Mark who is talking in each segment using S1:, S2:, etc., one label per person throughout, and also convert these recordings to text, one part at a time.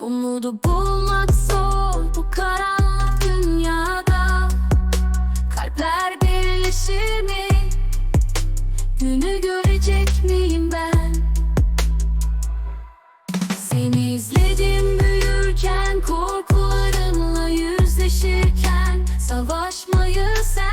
S1: Umudu bulmak zor bu karanlık dünyada Kalpler birleşir mi? Günü görecek miyim ben? Seni izledim büyürken Korkularınla yüzleşirken Savaşmayı sen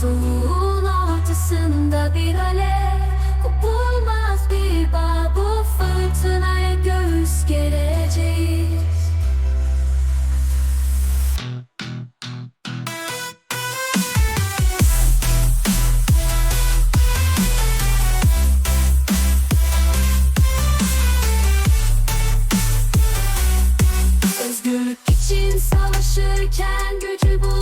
S1: Soğuğun ortasında bir alev Kopulmaz bir bağ bu fırtınaya göğüs gereceğiz Özgürlük için savaşırken gücü bul